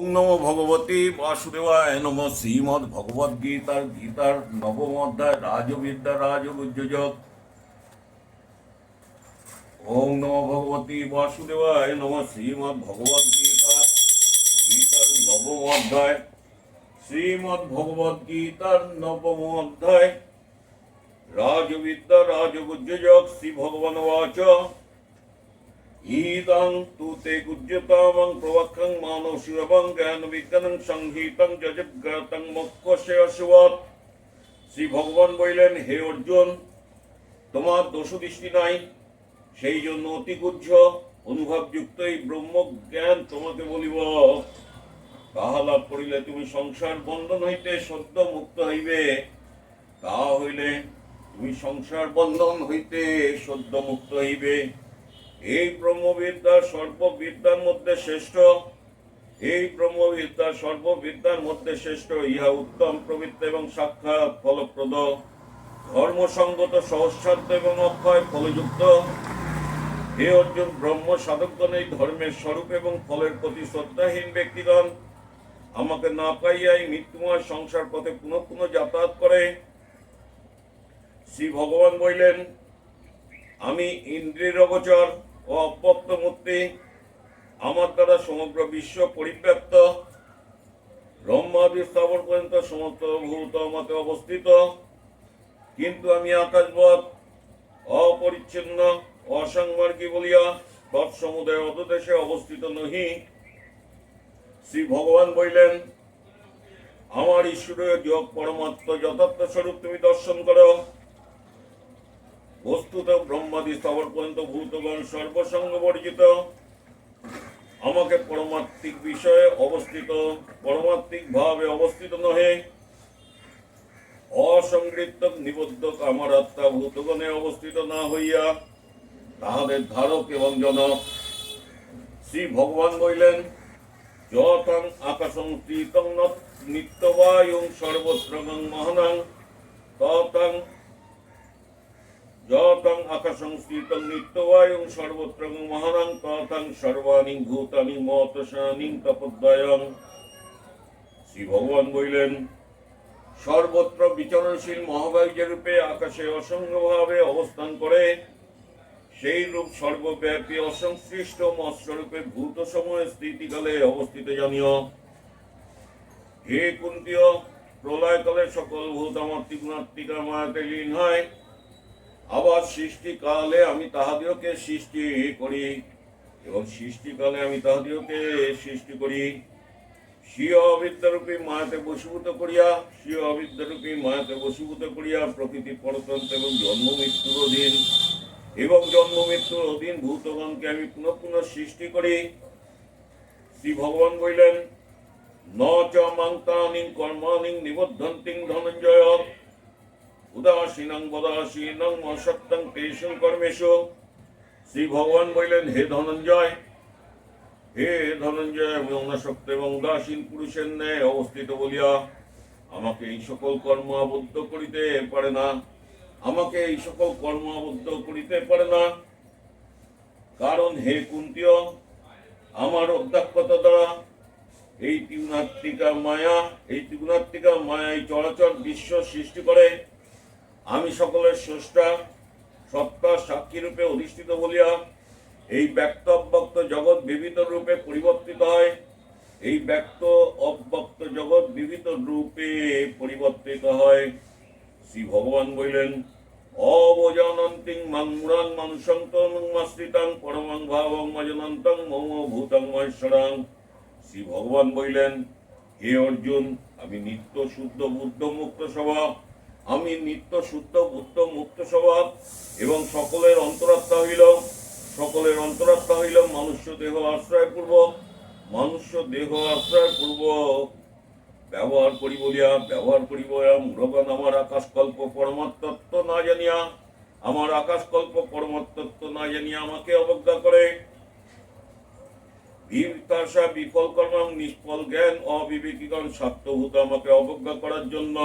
ওম নমো ভগবতী বাসুদেবায় নম শ্রীমদ ভগবদ গীতার গীতার নবম অধ্যায় রাজবিদ্যা রাজগুজ্জক ওম নমো ভগবতী বাসুদেবায় নম শ্রীমদ ভগবদ গীতা গীতার নবম অধ্যায়। শ্রীমদ ভগবদ গীতার নবম অধ্যায়। রাজবিদ্যা রাজগুজ্জক শ্রী ভগবান বাচ। ईदं तु ते गुज्यतामं प्रवक्तं मानवशिरवं জ্ঞানবিজ্ঞানং সংহিতং জজজ্ঞাতং মোক্ষসে অশুবত শ্রী ভগবান বললেন হে অর্জুন তোমার দোষ দৃষ্টি নাই সেই জন্য অতি গুজ্জ অনুভবযুক্ত এই ব্রহ্ম জ্ঞান তোমাকে বলিব তাহা লাভ করিলে তুমি সংসার বন্ধন হইতে সদ্য মুক্ত হইবে তাহা হইলে তুমি সংসার বন্ধন হইতে সদ্য মুক্ত হইবে এই ব্রহ্মবিদ্যা সর্ববিদ্যার মধ্যে শ্রেষ্ঠ। এই ব্রহ্মবিদ্যা সর্ববিদ্যার মধ্যে শ্রেষ্ঠ, ইহা উত্তম, প্রবৃত্ত এবং সাক্ষাৎ, ফলপ্রদ। ধর্মসঙ্গত সহস্রার্থ এবং অক্ষয়, ফলযুক্ত। হে অর্জুন, ব্রহ্ম সাধকগণ এই ধর্মের স্বরূপ এবং ফলের প্রতি শ্রদ্ধাহীন ব্যক্তিগণ, আমাকে না পাইয়াই মৃত্যুময় সংসার পথে পুনঃ পুনঃ যাতায়াত করে। শ্রী ভগবান বললেন, আমি ইন্দ্রিয় অগোচর ও মূর্তি আমার দ্বারা সমগ্র বিশ্ব পরিব্যাপ্ত। ব্রহ্মাদি স্থাপন পর্যন্ত সমস্ত ভূত মতে অবস্থিত। কিন্তু আমি আকাশবৎ অপরিচ্ছিন্ন, অসংমার্গী বলিয়া তৎসমুদয় অতদেশে অবস্থিত নহি। শ্রী ভগবান বললেন, আমার ঈশ্বরের যোগ পরমাত্ম যথার্থ স্বরূপ তুমি দর্শন করো। বস্তুত ব্রহ্মাদি স্থবর পর্যন্ত ভূতগণ সর্বসঙ্গ বর্জিত। আমাকে পরমাত্মিক বিষয়ে অবস্থিত, পরমাত্মিক ভাবে অবস্থিত নহে। অসংগৃত নিবদ্ধ আমার আত্মা ভূতগণে অবস্থিত না হইয়া তাহাদের ধারক এবং জনক। শ্রী ভগবান বললেন, যতং আকাশং স্থিতং নিত্যবায়ুং সর্বত্রগং মহানাং, ততং যতং আকাশং স্থিতং নিত্যবায়ুং সর্বত্র মহানাং ততং সর্বাণি ভূতানি মত মতসানি তপোদয়ং শ্রী ভগবান বললেন, সর্বত্র বিচরণশীল মহাবাহ্য রূপে আকাশে অসংখ্যভাবে অবস্থান করে, সেই রূপ সর্বব্যাপী অসংশ্লিষ্ট মৎস্বরূপে ভূত সময় স্থিতিকালে অবস্থিত জানিও। হে কুন্তীয়, প্রলয়কালে সকল ভূত আমার ত্রিগুণাত্মিকা মায়াতে লীন হয়। আবার সৃষ্টিকালে আমি তাহাদিওকে সৃষ্টি করি এবং সৃষ্টিকালে আমি তাহাদিওকে সৃষ্টি করি। স্বীয় অবিদ্যারূপী মায়াতে বশীভূত করিয়া, স্বীয় অবিদ্যারূপী মায়াতে বশীভূত করিয়া প্রকৃতি পরতন্ত্র এবং জন্ম মৃত্যুর অধীন এবং জন্ম মৃত্যুর অধীন ভূতগণকে আমি পুনঃ পুনঃ সৃষ্টি করি। শ্রী ভগবান বললেন, ন চ মান্তানিং কর্মানিং নিবদ্ধন্তিং ধনঞ্জয়। উদাসীনং বদাসীনং অসক্তং তেষু কর্মেশু শ্রী ভগবান বললেন, হে ধনঞ্জয় হে ধনঞ্জয়, আমি অনাসক্ত এবং উদাসীন পুরুষের ন্যায় অবস্থিত বলিয়া আমাকে এই সকল কর্ম আবদ্ধ করিতে পারে না। আমাকে এই সকল কর্ম আবদ্ধ করিতে পারে না। কারণ হে কুন্তীয়, আমার অধ্যক্ষতা দ্বারা এই ত্রিগুণাত্মিকা মায়া, এই ত্রিগুণাত্মিকা মায়া এই চরাচর বিশ্ব সৃষ্টি করে। আমি সকলের স্রষ্টা, সত্তা, সাক্ষী রূপে অধিষ্ঠিত বলিয়া এই ব্যক্ত অব্যক্ত জগৎ বিবিধ রূপে পরিবর্তিত হয়। এই ব্যক্ত অব্যক্ত জগৎ বিবিধ রূপে পরিবর্তিত হয়। শ্রী ভগবান বললেন, অবজানন্তিং মাংমুরাং মানুষন্তং মাশ্রিতাং পরমাং ভাবং মজনন্তং মম ভূতং মহেশ্বরাং। শ্রী ভগবান বললেন, হে অর্জুন, আমি নিত্য শুদ্ধ বুদ্ধ মুক্ত স্বভাব আমি নিত্য শুদ্ধ, বুদ্ধ, মুক্ত স্বভাব এবং সকলের অন্তরাত্মা হইল, সকলের অন্তরাত্মা হইল মনুষ্য দেহ আশ্রয় পূর্বক মনুষ্য দেহ আশ্রয় পূর্বক ব্যবহার করি বলিয়া, ব্যবহার করি বলিয়া মূঢ়গণ আমার আকাশকল্প পরমাত্মত্ব না জানিয়া, আমার আকাশকল্প পরমাত্মত্ব না জানিয়া আমাকে অবজ্ঞা করে। বিফল কর্ম, নিষ্ফল জ্ঞান, অবিবেকীগণ স্বার্থভূত আমাকে অবজ্ঞা করার জন্য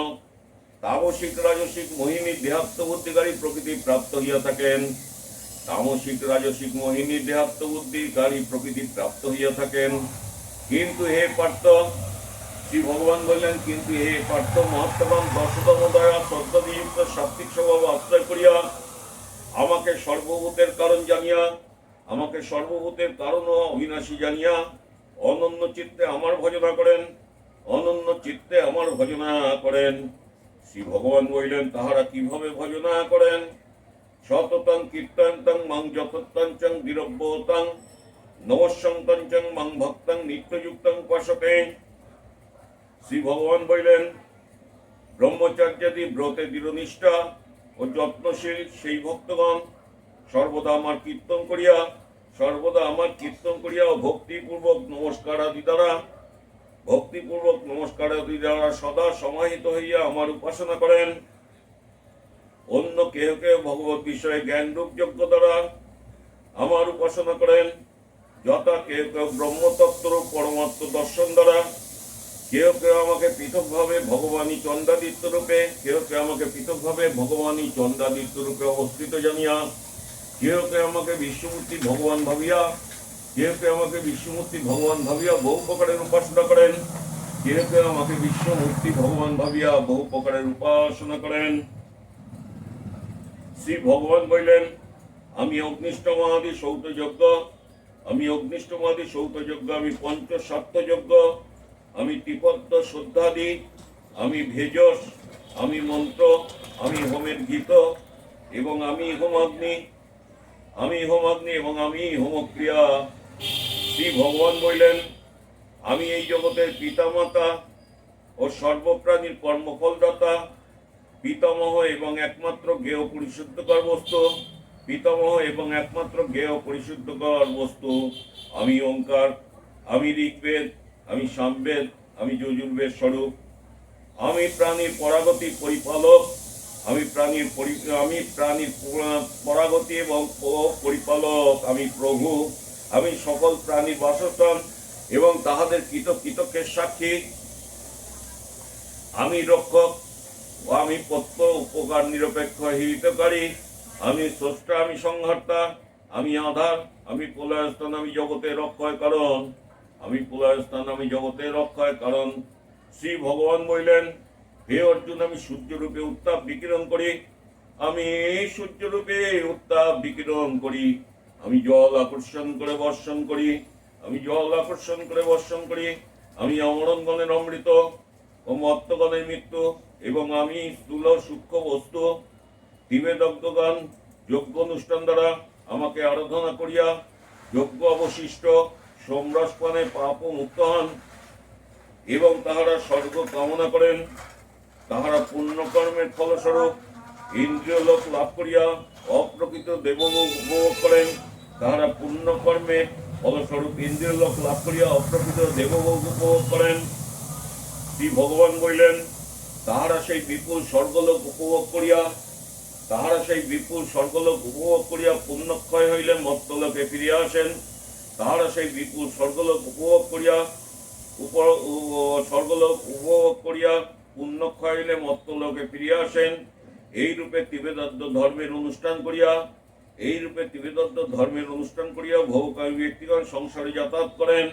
তামসিক রাজসিক মোহিনী দেহাত্ম বুদ্ধিকারী প্রকৃতি প্রাপ্ত হইয়া থাকেন। তামসিক রাজসিক মোহিনী দেহাত্ম বুদ্ধিকারী প্রকৃতি প্রাপ্ত হইয়া থাকেন। কিন্তু হে পার্থ, শ্রী ভগবান বললেন, কিন্তু হে পার্থ মহাত্মগণ দশতম দয়া শ্রদ্ধাদিযুক্ত সাত্বিক স্বভাব আশ্রয় করিয়া আমাকে সর্বভূতের কারণ জানিয়া, আমাকে সর্বভূতের কারণ ও অবিনাশী জানিয়া অনন্য চিত্তে আমার ভজনা করেন, অনন্য চিত্তে আমার ভজনা করেন। শ্রী ভগবান বললেন, তাহারা কীভাবে ভজনা করেন? শততং কীর্তন্তং মাং যতত্তঞ্চং দীরব্যতাং নবসন্তঞ্চং মাং ভক্তং নিত্যযুক্তং পাশতে শ্রী ভগবান বললেন, ব্রহ্মচার্যাদি ব্রতে দৃঢ়নিষ্ঠা ও যত্নশীল সেই ভক্তগণ, সর্বদা আমার কীর্তন করিয়া, সর্বদা আমার কীর্তন করিয়া ও ভক্তিপূর্বক নমস্কার আদি দ্বারা ভক্তিপূর্বক নমস্কার দ্বারা সদা সমাহিত হইয়া আমার উপাসনা করেন। অন্য কেহ কেউ ভগবত বিষয়ে জ্ঞানরূপ যজ্ঞ দ্বারা আমার উপাসনা করেন। যথা কেউ কেউ ব্রহ্মতত্ত্ব পরমাত্ম দর্শন দ্বারা কেউ কেউ আমাকে পৃথকভাবে ভগবানী চন্দাদিত্য রূপে কেউ কেউ আমাকে পৃথকভাবে ভগবানী চন্দাদিত্য রূপে অবস্থিত জানিয়া কেউ কেউ আমাকে বিশ্বমূর্তি ভগবান ভাবিয়া কেউ আমাকে বিশ্বমূর্তি ভগবান ভাবিয়া বহু প্রকারের উপাসনা করেন কেউ আমাকে বিশ্বমূর্তি ভগবান ভাবিয়া বহু প্রকারের উপাসনা করেন, শ্রী ভগবান বললেন, আমি অগ্নিষ্টমাদি সৌতযজ্ঞ, আমি অগ্নিষ্টমাদি সৌতযজ্ঞ, আমি পঞ্চ যজ্ঞ আমি ত্রিপদ্য শ্রদ্ধাদি, আমি ভেজস, আমি মন্ত্র, আমি হোমের গীত এবং আমি হোম হোমাগ্নি, আমি হোমাগ্নি এবং আমি হোমক্রিয়া। শ্রী ভগবান বললেন, আমি এই জগতের পিতামাতা ও সর্বপ্রাণীর কর্মফলদাতা, পিতামহ এবং একমাত্র জ্ঞেয় পরিশুদ্ধকর বস্তু পিতামহ এবং একমাত্র জ্ঞেয় পরিশুদ্ধকর বস্তু আমি ওঙ্কার, আমি ঋগ্বেদ, আমি সামবেদ, আমি যজুর্বেদ স্বরূপ। আমি প্রাণীর পরাগতি পরিপালক, আমি প্রাণীর পরি- আমি প্রাণীর পরাগতি এবং পরিপালক, আমি প্রভু। আমি সকল প্রাণীর বাসস্থান এবং তাহাদের কৃত কৃতজ্ঞের সাক্ষী। আমি রক্ষক ও আমি পত্র উপকার নিরপেক্ষ হিতকারী, আমি স্রষ্টা, আমি সংহর্তা, আমি আধার, আমি প্রলয়স্থান আমি জগতের রক্ষয় কারণ। আমি প্রলয়স্থান আমি জগতের রক্ষয় কারণ। শ্রী ভগবান বললেন, হে অর্জুন, আমি সূর্যরূপে উত্তাপ বিকিরণ করি। আমি সূর্যরূপে উত্তাপ বিকিরণ করি। আমি জল আকর্ষণ করে বর্ষণ করি, আমি জল আকর্ষণ করে বর্ষণ করি, আমি অমরণগণের অমৃত ও মত্তগণের মৃত্যু, এবং আমি স্থূল সূক্ষ্ম বস্তু। তিবেদগ্ধগণ যজ্ঞ অনুষ্ঠান দ্বারা আমাকে আরাধনা করিয়া, যজ্ঞ অবশিষ্ট সোমরসপানে পাপ মুক্ত হন, এবং তাহারা স্বর্গ কামনা করেন। তাহারা পুণ্যকর্মের ফলস্বরূপ ইন্দ্রিয় লোক লাভ করিয়া অপ্রকৃত দেবলোক উপভোগ করেন, তাহারা পুণ্যকর্মে ফলস্বরূপ ইন্দ্রিয় লোক লাভ করিয়া অপ্রকৃত দেবভোগ উপভোগ করেন। শ্রী ভগবান বললেন, তাহারা সেই বিপুল স্বর্গলোক উপভোগ করিয়া, তাহারা সেই বিপুল স্বর্গলোক উপভোগ করিয়া পুণ্যক্ষয় হইলে মত্তলোকে ফিরিয়া আসেন, তাহারা সেই বিপুল স্বর্গলোক উপভোগ করিয়া উপর স্বর্গলোক উপভোগ করিয়া পুণ্যক্ষয় হইলে মত্তলোকে ফিরিয়া আসেন। এই রূপে তিবেদত্ত ধর্মের অনুষ্ঠান করিয়া, এই রূপে তিবেদত্ত ধর্মের অনুষ্ঠান করিয়া ভৌকামী ব্যক্তিগণ সংসারে যাতায়াত করেন।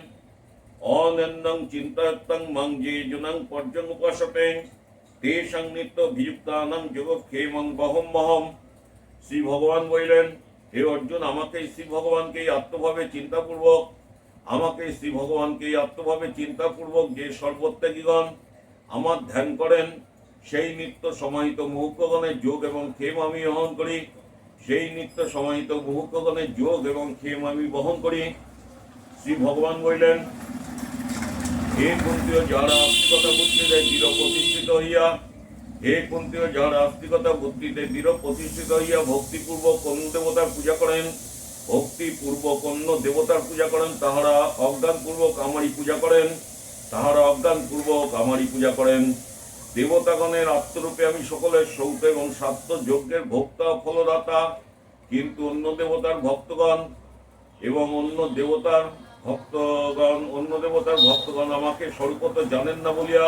অনন্দং চিন্তায়ত্তং মাং যে জনাং পর্যং উপাসতে, তেষাং নিত্য বিযুক্তানাং যোগক্ষেমং বহম বহম শ্রী ভগবান বললেন, হে অর্জুন, আমাকে শ্রী ভগবানকে আত্মভাবে চিন্তাপূর্বক, আমাকে শ্রী ভগবানকে আত্মভাবে চিন্তাপূর্বক যে সর্বত্যাগীগণ আমার ধ্যান করেন সেই নিত্য সমাহিত মুহুক্ষগণের যোগ এবং ক্ষেম আমি বহন করি। সেই নিত্য সমাহিত মুহুক্ষগণের যোগ এবং ক্ষেম আমি বহন করি। শ্রী ভগবান বললেন, হে কুন্তীয়, যারা আস্তিকতা বুদ্ধিতে দৃঢ় প্রতিষ্ঠিত হইয়া, হে কুন্তীয়, যারা আস্তিকতা বুদ্ধিতে দৃঢ় প্রতিষ্ঠিত হইয়া ভক্তিপূর্বক অন্য দেবতার পূজা করেন, ভক্তিপূর্বক অন্য দেবতার পূজা করেন, তাহারা অজ্ঞানপূর্বক আমারই পূজা করেন, তাহারা অজ্ঞানপূর্বক আমারই পূজা করেন। দেবতাগণের আত্মরূপে আমি সকলের সৌত এবং সাত্য যজ্ঞের ভোক্তা ফলদাতা, কিন্তু অন্য দেবতার ভক্তগণ এবং অন্য দেবতার ভক্তগণ, অন্য দেবতার ভক্তগণ আমাকে স্বরূপত জানেন না বলিয়া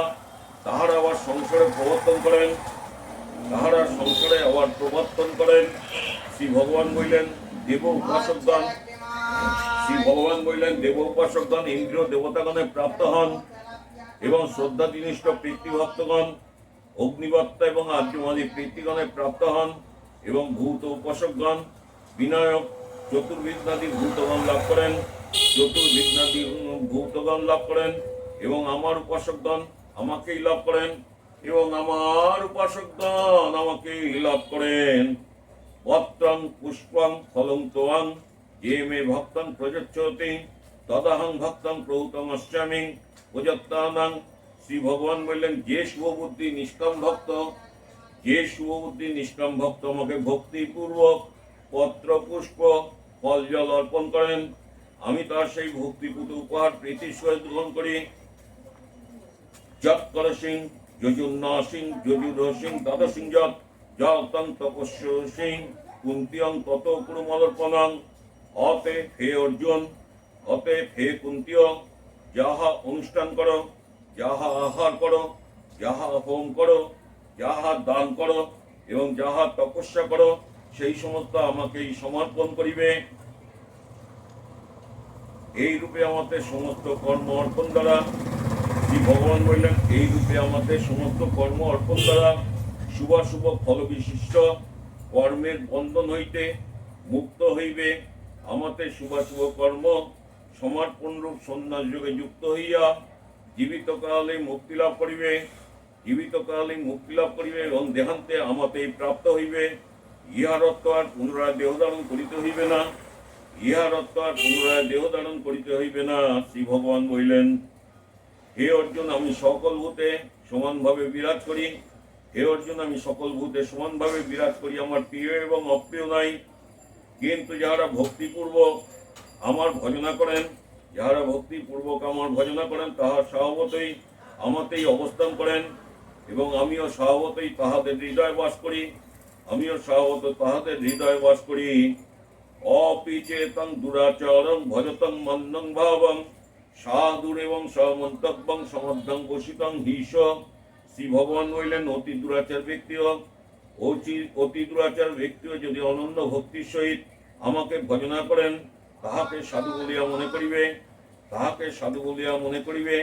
তাহারা আবার সংসারে প্রবর্তন করেন, তাহারা সংসারে আবার প্রবর্তন করেন। শ্রী ভগবান বললেন, দেব উপাসকগণ, শ্রী ভগবান বললেন, দেব উপাসকগণ ইন্দ্র দেবতাগণে প্রাপ্ত হন এবং শ্রদ্ধা শ্রদ্ধাতিনিষ্ঠ প্রীতিভক্তগণ অগ্নিবত্তা এবং আর্যমাদি প্রীতিগণে প্রাপ্ত হন এবং ভূত উপাসকগণ, বিনায়ক, চতুর্বিদ্যাদি ভূতগণ লাভ করেন, চতুর্বিদ্যাদি ভূতগণ লাভ করেন এবং আমার উপাসকগণ আমাকেই লাভ করেন এবং আমার উপাসকগণ আমাকেই লাভ করেন। পত্রং, পুষ্পং, ফলং, তোয়াং, যে মে ভক্তং প্রযচ্ছতি, তদাহং ভক্তং প্রভূতং অশ্বামি প্রযত্তানাং শ্রী ভগবান বললেন, যে শুভবুদ্ধি নিষ্কাম ভক্ত, যে শুভবুদ্ধি নিষ্কাম ভক্ত আমাকে ভক্তিপূর্বক পত্র, পুষ্প, ফল, জল অর্পণ করেন। আমি তার সেই ভক্তিপূত উপহার প্রীতির সহিত গ্রহণ করি। যৎকর সিং, যজুন্না সিং, যজুর সিং, তদ সিং যৎ যতং তপস্য সিং, কুন্তিয়াং তত কুরুমলর্পণাং অতএব হে অর্জুন অতএব হে কুন্তীয় যাহা অনুষ্ঠান করো, যাহা আহার করো, যাহা হোম করো, যাহা দান করো এবং যাহা তপস্যা করো, সেই সমস্ত আমাকেই সমর্পণ করিবে। এই রূপে আমাদের সমস্ত কর্ম অর্পণ দ্বারা শ্রী ভগবান বললেন, এই রূপে আমাদের সমস্ত কর্ম অর্পণ দ্বারা শুভাশুভ ফল বিশিষ্ট, কর্মের বন্ধন হইতে মুক্ত হইবে। আমাদের শুভাশুভ কর্ম সমর্পণ রূপ সন্ন্যাস যোগে যুক্ত হইয়া জীবিত কালে মুক্তি লাভ করিবে জীবিত কালে মুক্তি লাভ করিবে এবং দেহান্তে আমাতে প্রাপ্ত হইবে। ইহার অর্থ আর পুনরায় দেহ ধারণ করিতে হইবে না। ইহার অর্থ আর পুনরায় দেহ ধারণ করিতে হইবে না, শ্রী ভগবান বলিলেন। হে অর্জুন, আমি সকল ভূতে সমানভাবে বিরাজ করি। হে অর্জুন, আমি সকল ভূতে সমানভাবে বিরাজ করি। আমার প্রিয় এবং অপ্রিয় নাই। কিন্তু যাহারা ভক্তিপূর্বক আমার ভজনা করেন, যাহারা ভক্তিপূর্বক আমার ভজনা করেন, তাহার স্বভাবতই আমাতেই অবস্থান করেন, এবং আমিও স্বভাবতই তাহাদের হৃদয়ে বাস করি, আমিও স্বভাবত তাহাদের হৃদয় বাস করি। অপিচেতং দুরাচরং ভজতং মন্দং ভাবং, সাধুর এবং সমন্তব্যং সমর্ধং ঘোষিতং হিস শ্রী ভগবান বললেন অতি দুরাচার ব্যক্তিও অতি দুরাচার ব্যক্তিও যদি অনন্য ভক্তির সহিত আমাকে ভজনা করেন তাহাকে সাধু বলিয়া মনে করিবে তাহাকে সাধু বলিয়া মনে করিবে।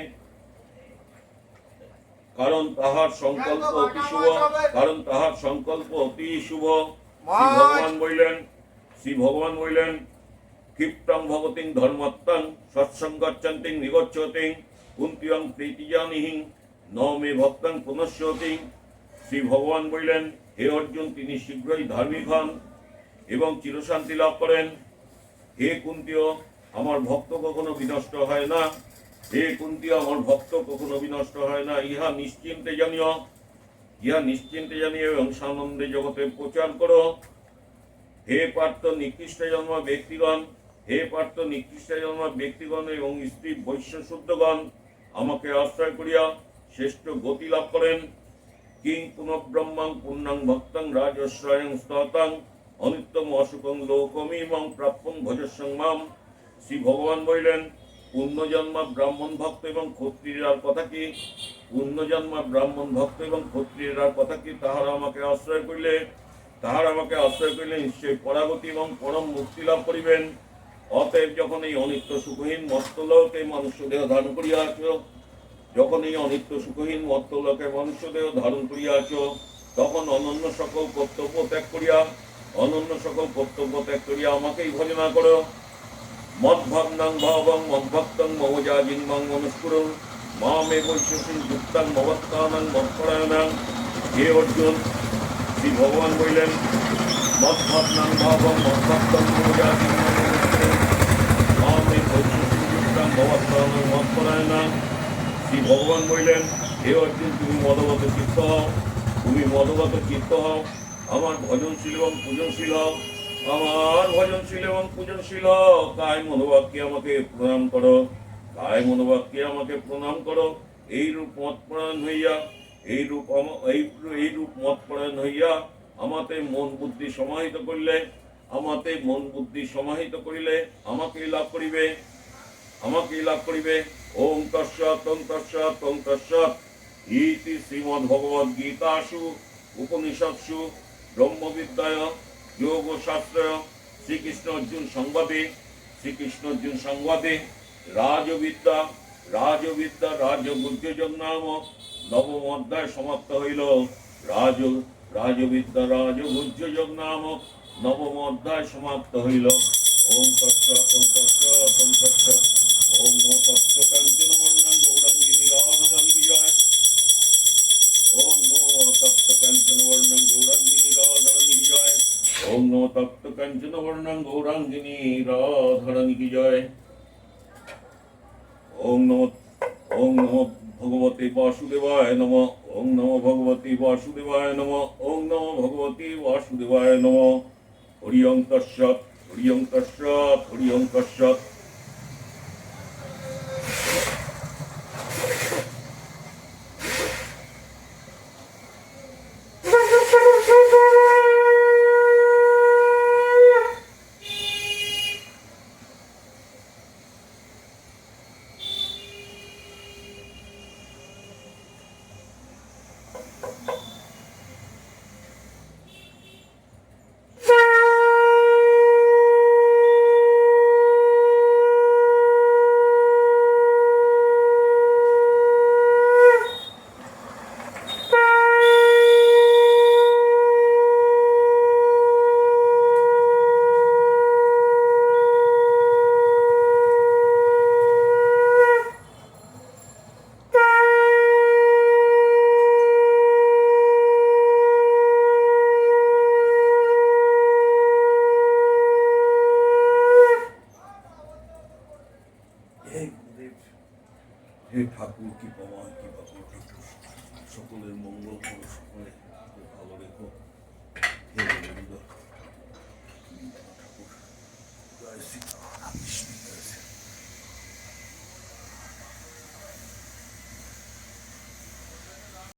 কারণ তাহার সংকল্প অতি শুভ কারণ তাহার সংকল্প অতি শুভ। ভগবান বললেন শ্রী ভগবান বললেন ক্ষিপ্তং ভগতিং ধর্মত্তং সৎসঙ্গচ্ছন্তিং নিগচ্ছতিং কুন্তিয়াং প্রীতিজানিহিং ন মে ভক্তং পুনশ্যতি শ্রী ভগবান বললেন হে অর্জুন তিনি শীঘ্রই ধার্মিক হন এবং চিরশান্তি লাভ করেন। হে কুন্তীয়, আমার ভক্ত কখনো বিনষ্ট হয় না। হে কুন্তীয়, আমার ভক্ত কখনো বিনষ্ট হয় না। ইহা নিশ্চিন্তে জানিও, ইহা নিশ্চিন্তে জানিও এবং সানন্দে জগতে প্রচার করো। হে পার্থ নিকৃষ্ট জন্ম ব্যক্তিগণ, হে পার্থ নিকৃষ্ট জন্ম ব্যক্তিগণ এবং স্ত্রী বৈশ্য শুদ্ধগণ, আমাকে আশ্রয় করিয়া শ্রেষ্ঠ গতি লাভ করেন। কিং পুনঃব্রহ্মাং, পূর্ণাং ভক্তং, রাজস্বয়ং স্ততাং। অনিত্যম অসুখং লোকমিমং প্রাপ্যং ভজস্বং মাম। শ্রী ভগবান বললেন, পুণ্যজন্মা ব্রাহ্মণ ভক্ত এবং ক্ষত্রিয়ার কথা কি? পুণ্যজন্মা ব্রাহ্মণ ভক্ত এবং ক্ষত্রিয়ার কথা কি? তাহারা আমাকে আশ্রয় করিলে, তাহার আমাকে আশ্রয় করিলে নিশ্চয়ই পরাগতি এবং পরম মুক্তি লাভ করিবেন। অতএব যখন এই অনিত্য সুখহীন মস্তলোকে মনুষ্য দেহ ধারণ করিয়া করিয়াছ, যখন এই অনিত্য সুখহীন মত্তলোকে মনুষ্য দেহ ধারণ করিয়া করিয়াছ, তখন অনন্য সকল কর্তব্য ত্যাগ করিয়া অনন্য সকল কর্তব্য ত্যাগ করিয়া আমাকেই ভজনা করো। মদ্ভাবনাং ভাবং, মদ্ভক্তং মমজা জিন্মাং মনুষ্কুরং মামে বৈশ্বসী যুক্তাং মবত্তানাং মৎপরায়ণাং। হে অর্জুন, শ্রী ভগবান বললেন, মদ্ভাবনাং ভাবং, মদ্ভক্তং মমজা জিন্মাং মনুষ্কুরং মামে বৈশ্বসী যুক্তাং মবত্তানাং মৎপরায়ণাং। শ্রী ভগবান বললেন, হে অর্জুন, তুমি মদগত চিত্ত হও। তুমি মদগত চিত্ত হও। আমার ভজনশীল এবং পূজনশীল আমার ভজনশীল এবং পূজনশীল কায় মনোবাক্যে আমাকে প্রণাম করো কায় মনোবাক্যে আমাকে প্রণাম করো। এই রূপ মত প্রণয়ন হইয়া, এই রূপ আম- এই এই রূপ মত প্রণয়ন হইয়া, আমাতে মন বুদ্ধি সমাহিত করিলে, আমাতে মন বুদ্ধি সমাহিত করিলে আমাকেই লাভ করিবে আমাকে লাভ করিবে। ওম তৎসৎ তং তৎসৎ তং তৎসৎ। ইতি শ্রীমদ্ ভগবদ গীতাসু উপনিষৎসু ব্রহ্মবিদ্যায় যোগ শাস্ত্র শ্রীকৃষ্ণ অর্জুন সংবাদে শ্রীকৃষ্ণ অর্জুন সংবাদে রাজবিদ্যা রাজবিদ্যা রাজগুজ্জযোগ নামক নবম অধ্যায় সমাপ্ত হইল। রাজ, রাজবিদ্যা রাজগুজ্জযোগ নামক নবম অধ্যায় সমাপ্ত হইল। ওম তৎসৎ ওম তৎসৎ ওম তৎসৎ। ওম নমো বিজয়। ওম নমো ওম নমো তপ্ত কাঞ্চন নমো, ওম নমো ভগবতে বাসুদেবায় নম, ওম নমো ভগবতী বাসুদেবায় নম, ওম নমো ভগবতী বাসুদেবায় নম। হরি ওম তৎসৎ হরি ওম তৎসৎ।